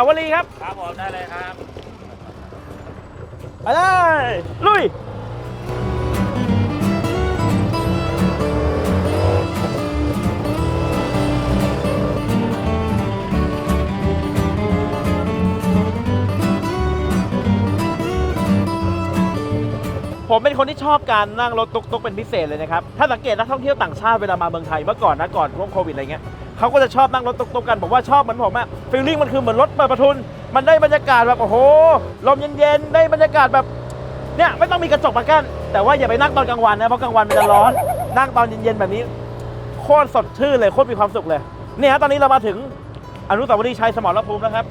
าวรีย์ครับ ครับผมได้เลยครับ ไปเลย ลุยผมเป็นคนที่ชอบการนั่งรถตุกๆเป็นพิเศษเลยนะครับ ถ้าสังเกตนักท่องเที่ยวต่างชาติเวลามาเมืองไทยเมื่อก่อนนะก่อนช่วงโควิดอะไรเงี้ย เขาก็จะชอบนั่งรถตุกๆกันบอกว่าชอบเหมือนผมอะฟีลลิ่งมันคือเหมือนรถเปิดประทุน มันได้บรรยากาศแบบโอ้โหลมเย็นๆได้บรรยากาศแบบเนี่ยไม่ต้องมีกระจกมากั้นแต่ว่าอย่าไปนั่งตอนกลางวันนะเพราะกลางวันมันจะร้อน นั่งตอนเย็นๆแบบนี้โคตรสดชื่นเลยโคตรมีความสุขเลยเนี่ยตอนนี้เรามาถึงอนุสาวรีย์ชัยสมรภูมินะครับ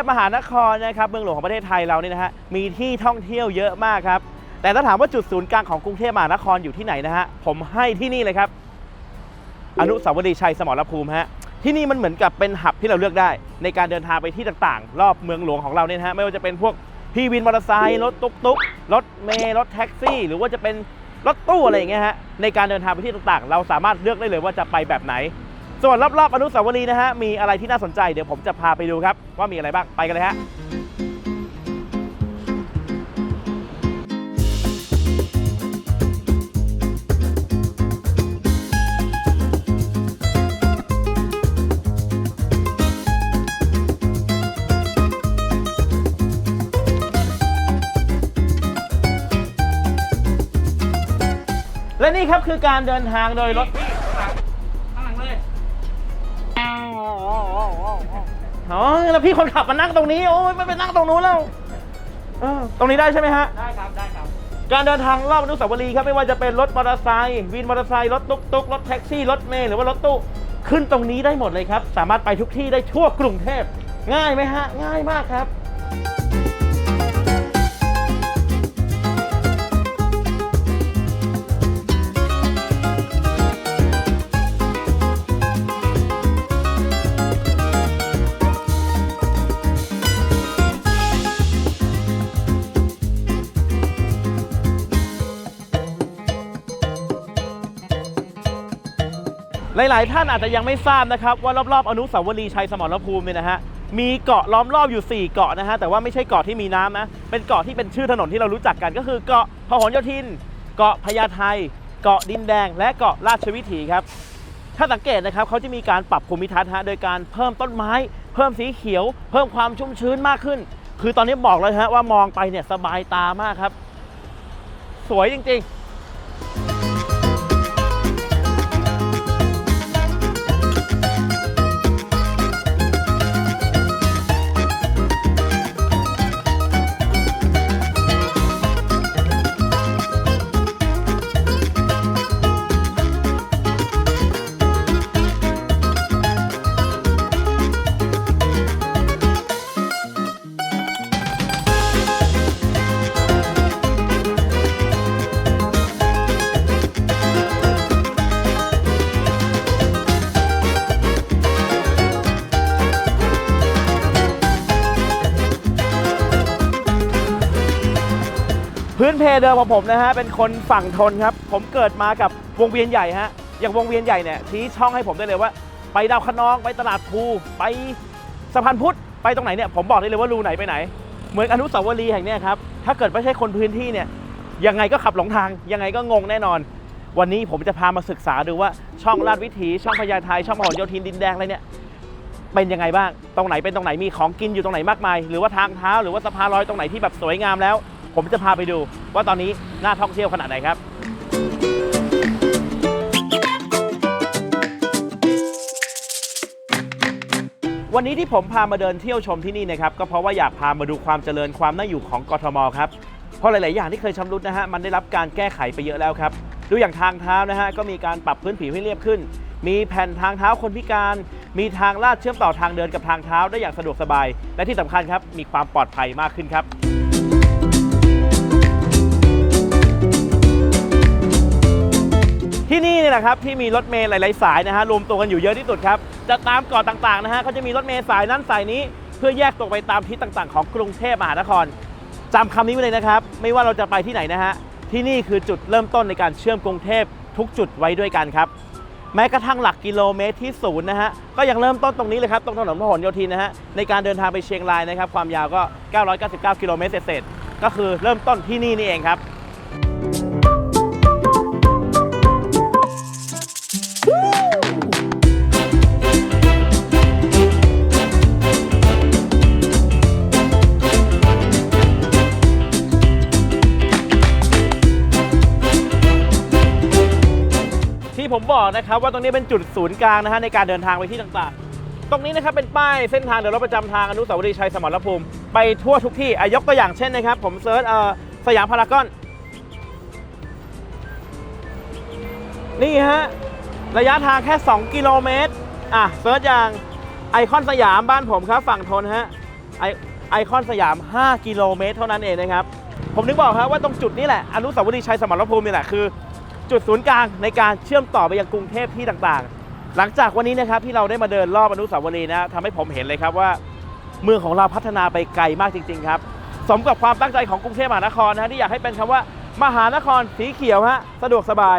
พมหานครนะครับเมืองหลวงของประเทศไทยเราเนี่ยนะฮะมีที่ท่องเที่ยวเยอะมากครับ แต่ถ้าถามว่าจุดศูนย์กลางของกรุงเทพมหานครอยู่ที่ไหนนะฮะผมให้ที่นี่เลยครับ อนุสาวรีย์ชัยสมรภูมิฮะที่นี่มันเหมือนกับเป็นหับที่เราเลือกได้ ในการเดินทางไปที่ต่างๆ รอบเมืองหลวงของเราเนี่ยนะฮะไม่ว่าจะเป็นพวกพี่วินมอเตอร์ไซค์รถตุ๊กตุ๊กรถเมล์รถแท็กซี่ หรือว่าจะเป็นรถตู้อะไรอย่างเงี้ยฮะในการเดินทางไปที่ต่างๆ เราสามารถเลือกได้เลยว่าจะไปแบบไหน ส่วนรอบๆอนุสาวรีย์นะฮะมีอะไรที่น่าสนใจเดี๋ยวผมจะพาไปดูครับ ว่ามีอะไรบ้างไปกันเลยฮะและนี่ครับคือการเดินทางโดยรถ อ๋อแล้วพี่คนขับมานั่งตรงนี้โอ้ยไม่ไปนั่งตรงนู้นแล้วเออตรงนี้ได้ใช่ไหมฮะ ได้ครับได้ครับ การเดินทางรอบอนุสาวรีย์ครับไม่ว่าจะเป็นรถมอเตอร์ไซค์วินมอเตอร์ไซค์รถตุ๊กตุ๊กรถแท็กซี่รถเมล์หรือว่ารถตู้ขึ้นตรงนี้ได้หมดเลยครับ สามารถไปทุกที่ได้ทั่วกรุงเทพ ง่ายไหมฮะ ง่ายมากครับ หลาย ๆ ท่านอาจจะยังไม่ทราบนะครับว่ารอบ ๆ อนุสาวรีย์ชัยสมรภูมิเนี่ยนะฮะมีเกาะล้อมรอบอยู่ 4 เกาะนะฮะแต่ว่าไม่ใช่เกาะที่มีน้ำนะเป็นเกาะที่เป็นชื่อถนนที่เรารู้จักกันก็คือเกาะพหลโยธิน เกาะพญาไทเกาะดินแดง และเกาะราชวิถีครับถ้าสังเกตนะครับเขาจะมีการปรับภูมิทัศน์ฮะโดยการเพิ่มต้นไม้ เพิ่มสีเขียว เพิ่มความชุ่มชื้นมากขึ้น คือตอนนี้บอกเลยฮะว่ามองไปเนี่ยสบายตามากครับ สวยจริง ๆ เพเดิมของผมนะฮะเป็นคนฝั่งทนครับ ผมเกิดมากับวงเวียนใหญ่ฮะอย่างวงเวียนใหญ่เนี่ยชี้ช่องให้ผมได้เลยว่า ไปดาวคะนองไปตลาดภูไปสะพานพุทธไปตรงไหนเนี่ยผมบอกได้เลยว่ารูไหนไปไหน เหมือนอนุสาวรีย์แห่งนี้ครับถ้าเกิดไม่ใช่คนพื้นที่เนี่ยยังไงก็ขับหลงทาง ยังไงก็งงแน่นอน วันนี้ผมจะพามาศึกษาดูว่าช่องลาดวิถีช่องพญาไทช่องพหลโยธินดินแดงอะไรเนี่ยเป็นยังไงบ้าง ตรงไหนเป็นตรงไหนมีของกินอยู่ตรงไหนมากมาย หรือว่าทางเท้าหรือว่าสะพานลอยตรงไหนที่แบบสวยงามแล้ว ผมจะพาไปดูว่าตอนนี้น่าท่องเที่ยวขนาดไหนครับวันนี้ที่ผมพามาเดินเที่ยวชมที่นี่นะครับก็เพราะว่าอยากพามาดูความเจริญความน่าอยู่ของกทมครับเพราะหลาย ๆ อย่างที่เคยชำรุดนะฮะมันได้รับการแก้ไขไปเยอะแล้วครับดูอย่างทางเท้านะฮะก็มีการปรับพื้นผิวให้เรียบขึ้น มีแผ่นทางเท้าคนพิการ มีทางลาดเชื่อมต่อทางเดินกับทางเท้าได้อย่างสะดวกสบาย และที่สำคัญครับมีความปลอดภัยมากขึ้นครับ ที่นี่เนี่ยนะครับที่มีรถเมล์หลาย ๆ สายนะฮะรวมตัวกันอยู่เยอะที่สุดครับจะตามเกาะต่าง ๆ นะฮะเขาจะมีรถเมล์สายนั้นสายนี้ เพื่อแยกตัวไปตามทิศต่าง ๆ ของกรุงเทพมหานครจำคำนี้ไว้เลยนะครับไม่ว่าเราจะไปที่ไหนนะฮะที่นี่คือจุดเริ่มต้นในการเชื่อมกรุงเทพทุกจุดไว้ด้วยกันครับแม้กระทั่งหลักกิโลเมตรที่ศูนย์นะฮะก็ยังเริ่มต้นตรงนี้เลยครับตรงถนนพหลโยธินนะฮะในการเดินทางไปเชียงรายนะครับความยาวก็ 999 กิโลเมตรเศษๆก็คือเริ่มต้นที่นี่นี่เองครับ บอกนะครับว่าตรงนี้เป็นจุดศูนย์กลางนะฮะในการเดินทางไปที่ต่างๆ ตรงนี้นะครับเป็นป้ายเส้นทางเดินรถประจำทางอนุสาวรีย์ชัยสมรภูมิ ไปทั่วทุกที่อายกตัวอย่างเช่นนะครับ ผมเซิร์ชเอ่อสยามพารากอน นี่ฮะระยะทางแค่ 2 กิโลเมตรอะเซิร์ชอย่างไอคอนสยามบ้านผมครับฝั่งทนฮะไอไอคอนสยาม 5 กิโลเมตร เท่านั้นเองนะครับ ผมนึกบอกครับว่าตรงจุดนี้แหละอนุสาวรีย์ชัยสมรภูมินี่แหละคือ จุดศูนย์กลางในการเชื่อมต่อไปยังกรุงเทพที่ต่างๆ หลังจากวันนี้นะครับที่เราได้มาเดินรอบอนุสาวรีย์นะทำให้ผมเห็นเลยครับว่า เมืองของเราพัฒนาไปไกลมากจริง ๆ ครับ สมกับความตั้งใจของกรุงเทพมหานครนะฮะที่อยากให้เป็นคำว่ามหานครสีเขียวฮะสะดวกสบาย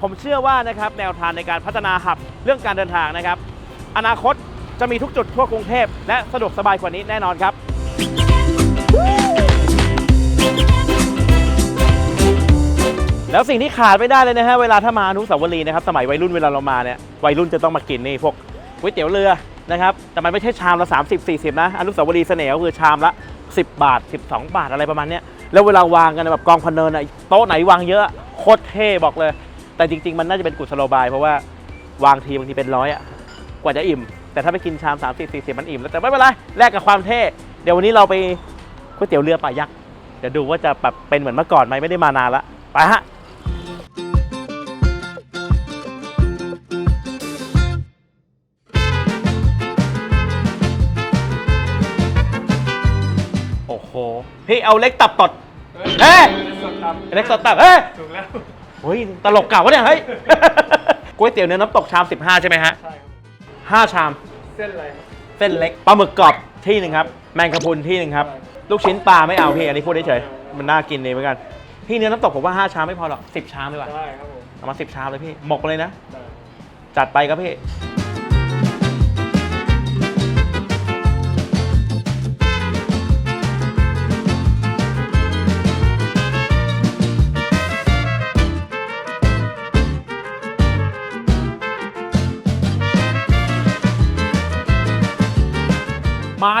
ผมเชื่อว่านะครับแนวทางในการพัฒนาหับเรื่องการเดินทางนะครับ อนาคตจะมีทุกจุดทั่วกรุงเทพและสะดวกสบายกว่านี้แน่นอนครับ แล้วสิ่งที่ขาดไม่ได้เลยนะฮะเวลาถ้ามาอนุสาวรีย์นะครับสมัยวัยรุ่นเวลาเรามาเนี่ยวัยรุ่นจะต้องมากินนี่พวกก๋วยเตี๋ยวเรือนะครับแต่มันไม่ใช่ชามละ 30 40 นะอนุสาวรีย์เสน่ห์ก็คือชามละ 10 บาท 12 บาทอะไรประมาณเนี้ยแล้วเวลาวางกันแบบกองพะเนินอะโต๊ะไหนวางเยอะโคตรเท่บอกเลย แต่จริง ๆ มันน่าจะเป็นกุศโลบาย เพราะว่าวางทีบางทีเป็นร้อยอะกว่าจะอิ่ม แต่ถ้าไปกินชาม 30 40 มันอิ่มแล้วแต่ไม่เป็นไรแลกกับความเท่เดี๋ยววันนี้เราไปก๋วยเตี๋ยวเรือป่ายักษ์เดี๋ยวดูว่าจะแบบเป็นเหมือนเมื่อก่อนไหมไม่ได้มานานละไปฮะ เอาเล็กตับตดเฮ้ยสดครับเล็กสดตับเฮ้ยถูกแล้วเฮ้ยตลกเก่าวะเนี่ยเฮ้ยก๋วยเตี๋ยวเนื้อน้ำตกชาม 15 ใช่ไหมฮะใช่ครับ5ชาม เส้นอะไรครับเส้นเล็กปลาหมึกกรอบที่หนึ่งครับ แมงกะพรุนที่หนึ่งครับ ลูกชิ้นปลาไม่เอาพี่อันนี้พูดเฉยๆมันน่ากินดีเหมือนกัน พี่เนื้อน้ำตกผมว่า 5 ชามไม่พอหรอก 10 ชามดีกว่าได้ครับผมเอามา 10 ชามเลยพี่ หมกเลยนะได้จัดไปครับพี่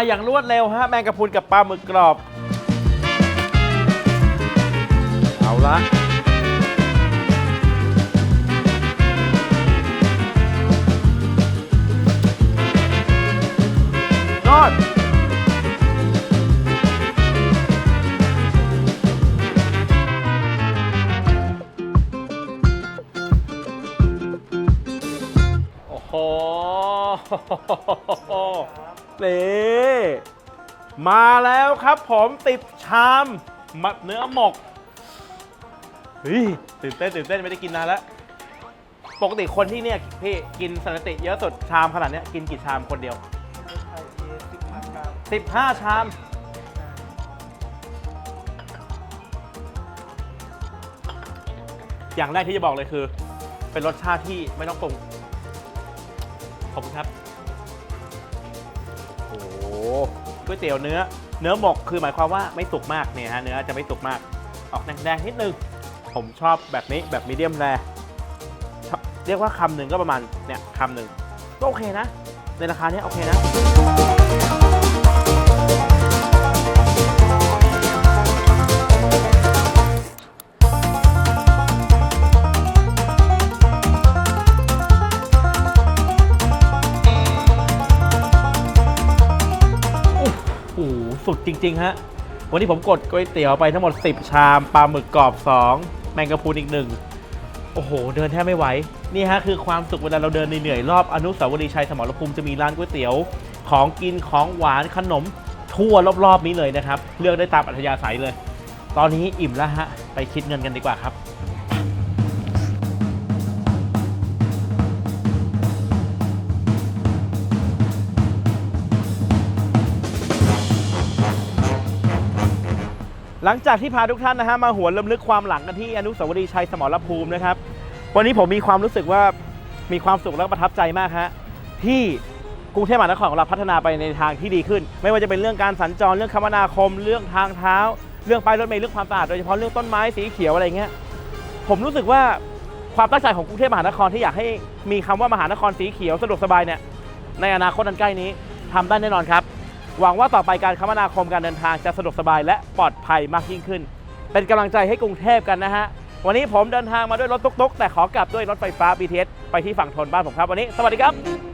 อย่างรวดเร็วฮะแมงกะพรุนกับปลาหมึกกรอบ เอาละ นี่มาแล้วครับผมติดชามมะเนื้อหมกเฮ้ยตื่นเต้นตื่นเต้นไม่ได้กินนานแล้ว ปกติคนที่เนี่ยพี่กินสถิติเยอะสุดชามขนาดเนี้ยกินกี่ชามคนเดียวไทยเอสิบพันกรัม15ชาม อย่างแรกที่จะบอกเลยคือ เป็นรสชาติที่ไม่ต้องปรุงขอบคุณครับ ก๋วยเตี๋ยวเนื้อ เนื้อหมกคือหมายความว่าไม่สุกมากเนี่ยฮะเนื้อจะไม่สุกมาก ออกแดงๆนิดนึง ผมชอบแบบนี้แบบมีเดียมแรเรียกว่าคำหนึ่งก็ประมาณเนี่ยคำหนึ่งก็โอเคนะ ในราคาเนี้ยโอเคนะ สุดจริง ๆ ฮะ วันนี้ผมกดก๋วยเตี๋ยวไปทั้งหมด 10 ชามปลาหมึกกรอบ 2 แมงกะพรุนอีกหนึ่งโอ้โห เดินแทบไม่ไหว นี่ฮะคือความสุขเวลาเราเดินเหนื่อยๆรอบอนุสาวรีย์ชัยสมรภูมิจะมีร้านก๋วยเตี๋ยว ของกินของหวานขนมทั่วรอบๆนี้เลยนะครับ เลือกได้ตามอัธยาศัยเลย ตอนนี้อิ่มแล้วฮะ ไปคิดเงินกันดีกว่าครับ หลังจากที่พาทุกท่านนะฮะมาหวนลำลึกความหลังกันที่อนุสาวรีย์ชัยสมรภูมินะครับ วันนี้ผมมีความรู้สึกว่ามีความสุขและประทับใจมากฮะที่กรุงเทพมหานครของเราพัฒนาไปในทางที่ดีขึ้น ไม่ว่าจะเป็นเรื่องการสัญจรเรื่องคมนาคม เรื่องทางเท้า เรื่องป้ายรถเมล์เรื่องความสะอาดโดยเฉพาะเรื่องต้นไม้สีเขียวอะไรเงี้ยผมรู้สึกว่าความตั้งใจของกรุงเทพมหานครที่อยากให้มีคำว่ามหานครสีเขียวสะดวกสบายเนี่ยในอนาคตอันใกล้นี้ทำได้แน่นอนครับ หวังว่าต่อไปการคมนาคมการเดินทางจะสะดวกสบายและปลอดภัยมากยิ่งขึ้น เป็นกำลังใจให้กรุงเทพกันนะฮะ วันนี้ผมเดินทางมาด้วยรถตุ๊กๆ แต่ขอกลับด้วยรถไฟฟ้า BTS ไปที่ฝั่งทนบ้านผมครับ วันนี้ สวัสดีครับ